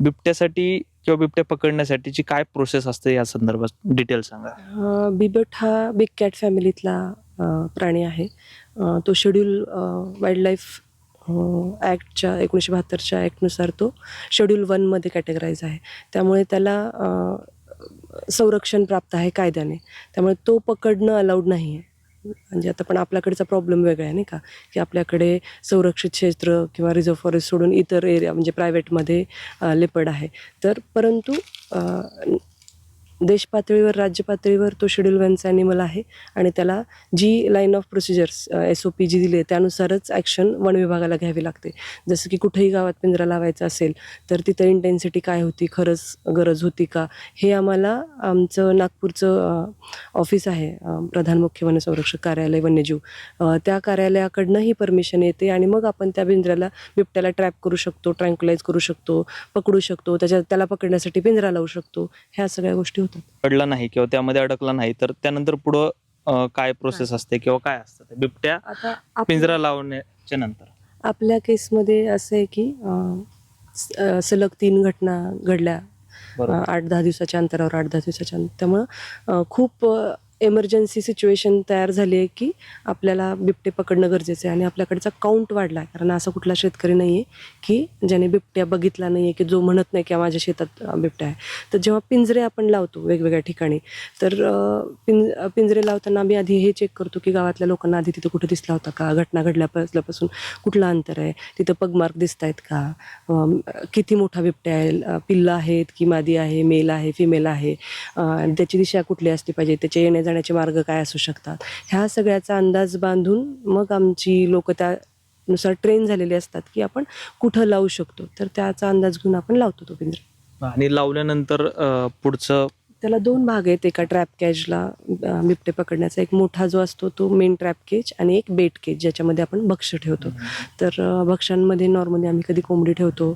बिबट्यासाठी किंवा बिबट्या पकडण्यासाठीची काय प्रोसेस असते या संदर्भात? डिटेल सांगा. बिबट हा बिग कॅट फॅमिलीतला प्राणी आहे. तो शेड्यूल वाईल्ड लाईफ ॲक्टच्या एकोणीसशे बहात्तरच्या ॲक्टनुसार तो शेड्यूल वनमध्ये कॅटेगराईज आहे. त्यामुळे त्याला संरक्षण प्राप्त आहे कायद्याने. त्यामुळे तो पकडणं अलाउड नाही आहे म्हणजे आता पण आपल्याकडचा प्रॉब्लेम वेगळा आहे नाही का? की आपल्याकडे संरक्षित क्षेत्र किंवा रिझर्व्ह फॉरेस्ट सोडून इतर एरिया म्हणजे प्रायव्हेटमध्ये लेपड आहे. तर परंतु देशपातळीवर राज्यपातळीवर राज्य पातळीवर तो शेड्यूल वनचा ॲनिमल आहे आणि त्याला जी line of procedures S O P जी दिली आहे त्यानुसारच ॲक्शन वन विभागाला घ्यावी लागते. जसं की कुठेही गावात पिंजरा लावायचा असेल तर तिथं इंटेन्सिटी काय होती खरंच गरज होती का? हे आम्हाला आमचं नागपूरचं ऑफिस आहे प्रधान मुख्य वनसंरक्षक कार्यालय वन्यजीव. त्या कार्यालयाकडनं ही परमिशन येते आणि मग आपण त्या पिंजऱ्याला बिबट्याला ट्रॅप करू शकतो ट्रँक्युलाइज करू शकतो पकडू शकतो त्याच्या त्याला पकडण्यासाठी पिंजरा लावू शकतो. ह्या सगळ्या गोष्टी पडला नाही किंवा त्यामध्ये अडकला नाही तर त्यानंतर पुढं अं, काय प्रोसेस असते किंवा काय असतं? ते बिबट्या आता पिंजरा लावण्याच्या नंतर. आपल्या केसमध्ये असं आहे की अं, स- अं, सलग तीन घटना घडल्या बरोबर. आठ दहा दिवसाच्या अंतरावर आठ दहा दिवसाच्या अंत त्यामुळं अं, खूप एमर्जन्सी सिच्युएशन तयार झाली आहे की आपल्याला बिबटे पकडणं गरजेचं आहे आणि आपल्याकडचा काउंट वाढला आहे कारण असा कुठला शेतकरी नाही आहे की ज्याने बिबट्या बघितला नाही आहे की जो म्हणत नाही की माझ्या शेतात बिबट्या आहे. तर जेव्हा पिंजरे आपण लावतो वेगवेगळ्या ठिकाणी तर पिंज पिंजरे लावताना आम्ही आधी हे चेक करतो की गावातल्या लोकांना आधी तिथं कुठं दिसला होता का? घटना घडल्यापासून कुठलं अंतर आहे? तिथं पगमार्क दिसत आहेत का किती मोठा बिबट्या आहे? अं, पिल्लं आहेत की मादी आहे? मेल आहे? फिमेल आहे? त्याची दिशा कुठली असली पाहिजे? त्याचे येण्या जाण्याचे मार्ग काय असू शकतात? ह्या सगळ्याचा अंदाज बांधून मग आमची लोक त्यानुसार ट्रेन झालेली असतात की आपण कुठं लावू शकतो. तर त्याचा अंदाज घेऊन आपण लावतो तो पिंजरा. आणि लावल्यानंतर पुढचं? त्याला दोन भाग आहेत. एका ट्रॅप केजला बिबटे पकडण्याचा एक मोठा जो असतो तो मेन ट्रॅप केज आणि एक बेट केज ज्याच्यामध्ये आपण भक्ष ठेवतो. तर भक्ष्यांमध्ये नॉर्मली आम्ही कधी कोंबडी ठेवतो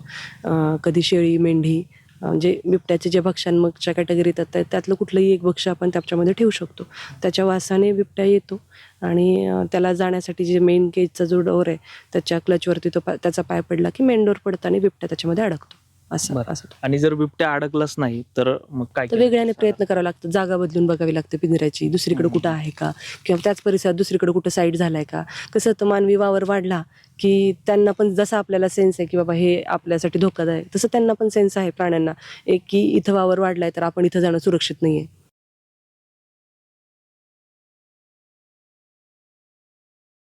कधी शेळी मेंढी म्हणजे बिबट्याचे जे भक्ष्यांमगच्या कॅटेगरीत येतात त्यातलं कुठलंही एक भक्ष्य आपण त्याच्यामध्ये ठेवू शकतो. त्याच्या वासाने बिबट्या येतो आणि त्याला जाण्यासाठी जे मेन केजचा जो डोर आहे त्याच्या क्लचवरती तो पा- त्याचा पाय पडला की मेन डोर पडतो आणि बिबट्या त्याच्यामध्ये अडकतो. असं बरं. असं. आणि जर बिबट्या अडकलाच नाही तर मग काय तर? वेगळ्याने प्रयत्न करावा लागतो. जागा बदलून बघावी लागते पिंजऱ्याची. दुसरीकडे कुठं आहे का? किंवा त्याच परिसरात दुसरीकडे कुठं साईड झालाय का? कसं होतं मानवी वावर वाढला की त्यांना पण जसा आपल्याला सेन्स आहे की बाबा हे आपल्यासाठी धोकादायक तसं त्यांना पण सेन्स आहे प्राण्यांना. एक की इथं वावर वाढलाय तर आपण इथं जाणं सुरक्षित नाहीये.